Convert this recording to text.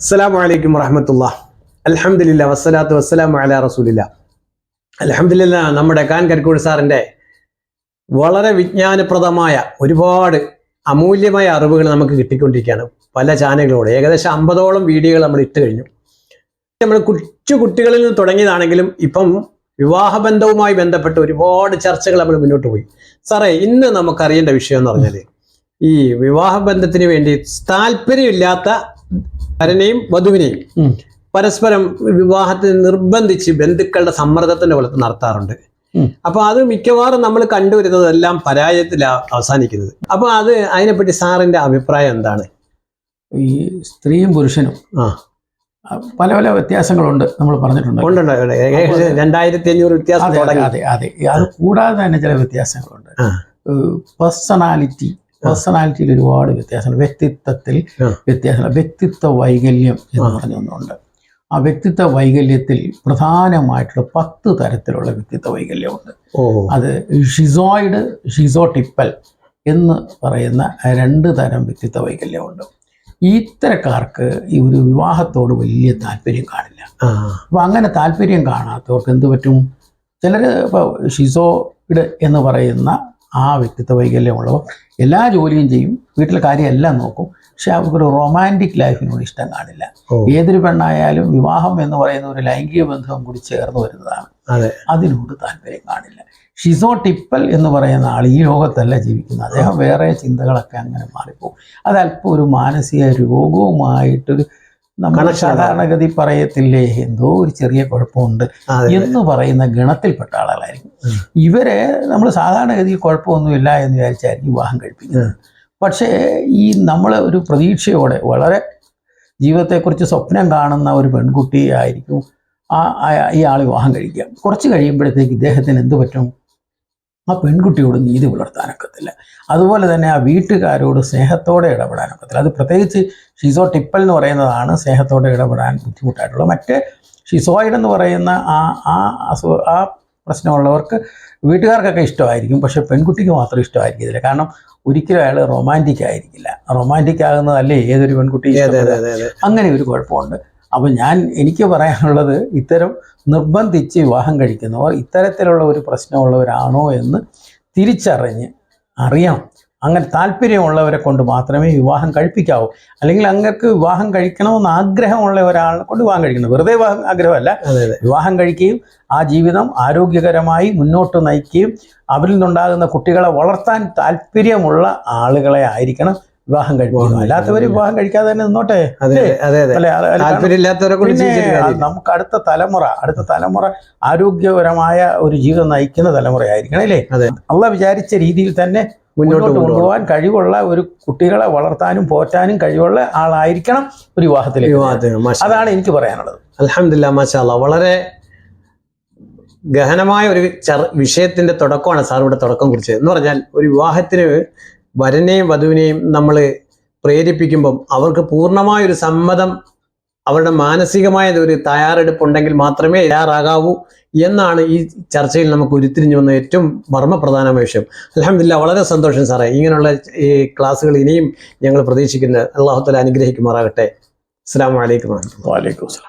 അസ്സലാമു അലൈക്കും വറഹമത്തുള്ള അലഹമില്ല വസ്സലാത്തു വസ്സലാമു അല റസൂലില്ല അലഹമില്ല നമ്മുടെ കാൻ കരിക്കോട് സാറിന്റെ വളരെ വിജ്ഞാനപ്രദമായ ഒരുപാട് അമൂല്യമായ അറിവുകൾ നമുക്ക് കിട്ടിക്കൊണ്ടിരിക്കുകയാണ് പല ചാനലുകളോട്. ഏകദേശം അമ്പതോളം വീഡിയോകൾ നമ്മൾ ഇട്ട് കഴിഞ്ഞു. നമ്മൾ കൊച്ചു കുട്ടികളിൽ നിന്ന് തുടങ്ങിയതാണെങ്കിലും ഇപ്പം വിവാഹബന്ധവുമായി ബന്ധപ്പെട്ട് ഒരുപാട് ചർച്ചകൾ നമ്മൾ മുന്നോട്ട് പോയി. സാറേ ഇന്ന് നമുക്കറിയേണ്ട വിഷയം എന്ന് പറഞ്ഞാൽ ഈ വിവാഹബന്ധത്തിന് വേണ്ടി താല്പര്യമില്ലാത്ത വരനെയും വധുവിനെയും പരസ്പരം വിവാഹത്തിന് നിർബന്ധിച്ച് ബന്ധുക്കളുടെ സമ്മർദ്ദത്തിന്റെ പുറത്ത് നടത്താറുണ്ട്. അപ്പൊ അത് മിക്കവാറും നമ്മൾ കണ്ടുവരുന്നതെല്ലാം പരാജയത്തിലാണ് അവസാനിക്കുന്നത്. അപ്പൊ അത് അതിനെപ്പറ്റി സാറിന്റെ അഭിപ്രായം എന്താണ്? ഈ സ്ത്രീയും പുരുഷനും ആ. പല പല വ്യത്യാസങ്ങളുണ്ട് നമ്മൾ പറഞ്ഞിട്ടുണ്ട്. രണ്ടായിരത്തി അഞ്ഞൂറ് വ്യത്യാസം അതെ അതെ അതെ കൂടാതെ തന്നെ ചില വ്യത്യാസങ്ങളുണ്ട്. പേഴ്സണാലിറ്റി പേഴ്സണാലിറ്റിയിൽ ഒരുപാട് വ്യത്യാസമുണ്ട്. വ്യക്തിത്വത്തിൽ. വ്യത്യാസമുണ്ട്. വ്യക്തിത്വ വൈകല്യം എന്ന് പറഞ്ഞൊന്നുണ്ട്. ആ വ്യക്തിത്വ വൈകല്യത്തിൽ പ്രധാനമായിട്ടുള്ള പത്ത് തരത്തിലുള്ള വ്യക്തിത്വ വൈകല്യമുണ്ട്. അത് ഷിസോയിഡ് ഷിസോട്ടിപ്പൽ എന്ന് പറയുന്ന രണ്ട് തരം വ്യക്തിത്വ വൈകല്യമുണ്ട്. ഈ ഇത്തരക്കാർക്ക് ഈ ഒരു വിവാഹത്തോട് വലിയ താല്പര്യം കാണില്ല. അപ്പം അങ്ങനെ താല്പര്യം കാണാത്തവർക്ക് എന്ത് പറ്റും? ചിലർ ഇപ്പോൾ ഷിസോയിഡ് എന്ന് പറയുന്ന ആ വ്യക്തിത്വ വൈകല്യമുള്ളവർ എല്ലാ ജോലിയും ചെയ്യും വീട്ടിലെ കാര്യമെല്ലാം നോക്കും. പക്ഷെ അവർക്കൊരു റൊമാന്റിക് ലൈഫിനോട് ഇഷ്ടം കാണില്ല. ഏതൊരു പെണ്ണായാലും വിവാഹം എന്ന് പറയുന്ന ഒരു ലൈംഗിക ബന്ധം കൂടി ചേർന്ന് വരുന്നതാണ്. അതെ. അതിനോട് താല്പര്യം കാണില്ല. ഷിസോ ടിപ്പൽ എന്ന് പറയുന്ന ആൾ ഈ ലോകത്തല്ല ജീവിക്കുന്നത്. അദ്ദേഹം വേറെ ചിന്തകളൊക്കെ അങ്ങനെ മാറിപ്പോകും. അതല്പം ഒരു മാനസിക രോഗവുമായിട്ടൊരു നമ്മൾ സാധാരണഗതി പറയത്തില്ലേ? എന്തോ ഒരു ചെറിയ കുഴപ്പമുണ്ട് എന്ന് പറയുന്ന ഗണത്തിൽപ്പെട്ട ആളുകളായിരിക്കും. ഇവരെ നമ്മൾ സാധാരണഗതി കുഴപ്പമൊന്നുമില്ല എന്ന് വിചാരിച്ചായിരിക്കും വിവാഹം കഴിപ്പിക്കുന്നത്. പക്ഷേ ഈ നമ്മൾ ഒരു പ്രതീക്ഷയോടെ വളരെ ജീവിതത്തെക്കുറിച്ച് സ്വപ്നം കാണുന്ന ഒരു പെൺകുട്ടി ആയിരിക്കും ആ ആ- ഈ ആൾ വിവാഹം കഴിക്കുക. കുറച്ച് കഴിയുമ്പോഴത്തേക്ക് ഇദ്ദേഹത്തിന് എന്ത് പറ്റും? ആ പെൺകുട്ടിയോട് നീതി പുലർത്താനൊക്കത്തില്ല. അതുപോലെ തന്നെ ആ വീട്ടുകാരോട് സ്നേഹത്തോടെ ഇടപെടാനൊക്കത്തില്ല. അത് പ്രത്യേകിച്ച് ഷിസോ ടിപ്പൽ എന്ന് പറയുന്നതാണ് സ്നേഹത്തോടെ ഇടപെടാൻ ബുദ്ധിമുട്ടായിട്ടുള്ളത് മറ്റേ ഷിസോയിഡ് എന്ന് പറയുന്ന ആ ആ അസു- ആ പ്രശ്നമുള്ളവർക്ക് വീട്ടുകാർക്കൊക്കെ ഇഷ്ടമായിരിക്കും. പക്ഷേ പെൺകുട്ടിക്ക് മാത്രം ഇഷ്ടമായിരിക്കത്തില്ല കാരണം ഒരിക്കലും അയാൾ റൊമാന്റിക് ആയിരിക്കില്ല റൊമാന്റിക് ആകുന്നതല്ലേ ഏതൊരു പെൺകുട്ടി അങ്ങനെ ഒരു കുഴപ്പമുണ്ട്. അപ്പം ഞാൻ എനിക്ക് പറയാനുള്ളത് ഇത്തരം നിർബന്ധിച്ച് വിവാഹം കഴിക്കുന്നവർ ഇത്തരത്തിലുള്ള ഒരു പ്രശ്നമുള്ളവരാണോ എന്ന് തിരിച്ചറിഞ്ഞ് അറിയാം. അങ്ങനെ താല്പര്യമുള്ളവരെ കൊണ്ട് മാത്രമേ വിവാഹം കഴിപ്പിക്കാവൂ. അല്ലെങ്കിൽ അങ്ങക്ക് വിവാഹം കഴിക്കണമെന്ന് ആഗ്രഹമുള്ള ഒരാളെ കൊണ്ട് വിവാഹം കഴിക്കണം വെറുതെ വിവാഹം ആഗ്രഹമല്ല. വിവാഹം കഴിക്കുകയും ആ ജീവിതം ആരോഗ്യകരമായി മുന്നോട്ട് നയിക്കുകയും അവരിൽ നിന്നുണ്ടാകുന്ന കുട്ടികളെ വളർത്താൻ താല്പര്യമുള്ള ആളുകളെ ആയിരിക്കണം വിവാഹം കഴിക്കും. അല്ലാത്തവർ വിവാഹം കഴിക്കാതെ തന്നെ നിന്നോട്ടെ. നമുക്ക് അടുത്ത തലമുറ അടുത്ത തലമുറ ആരോഗ്യപരമായ ഒരു ജീവിതം നയിക്കുന്ന തലമുറയായിരിക്കണം അല്ലേ. അള്ള വിചാരിച്ച രീതിയിൽ തന്നെ മുന്നോട്ട് കൊണ്ടുപോകാൻ കഴിവുള്ള ഒരു കുട്ടികളെ വളർത്താനും പോറ്റാനും കഴിവുള്ള ആളായിരിക്കണം ഒരു വിവാഹത്തിൽ അതാണ് എനിക്ക് പറയാനുള്ളത്. അലഹമില്ല മാഷാല്ല വളരെ ഗഹനമായ ഒരു വിഷയത്തിന്റെ തുടക്കമാണ് സാർ ഇവിടെ തുടക്കം കുറിച്ചത്. എന്ന് പറഞ്ഞാൽ ഒരു വിവാഹത്തിന് വരനെയും വധുവിനെയും നമ്മൾ പ്രേരിപ്പിക്കുമ്പം അവർക്ക് പൂർണമായ ഒരു സമ്മതം അവരുടെ മാനസികമായ ഒരു തയ്യാറെടുപ്പ് ഉണ്ടെങ്കിൽ മാത്രമേ തയ്യാറാകാവൂ എന്നാണ് ഈ ചർച്ചയിൽ നമുക്ക് ഉരുത്തിരിഞ്ഞു വന്ന ഏറ്റവും മർമ്മപ്രധാനമായ വിഷയം. അലഹമില്ല വളരെ സന്തോഷം സാറേ. ഇങ്ങനെയുള്ള ഈ ക്ലാസ്സുകൾ ഇനിയും ഞങ്ങൾ പ്രതീക്ഷിക്കുന്നത് അള്ളാഹുത്തല അനുഗ്രഹിക്കുമാറാകട്ടെ. അസ്സാം വാലൈക്കും വാലേക്കും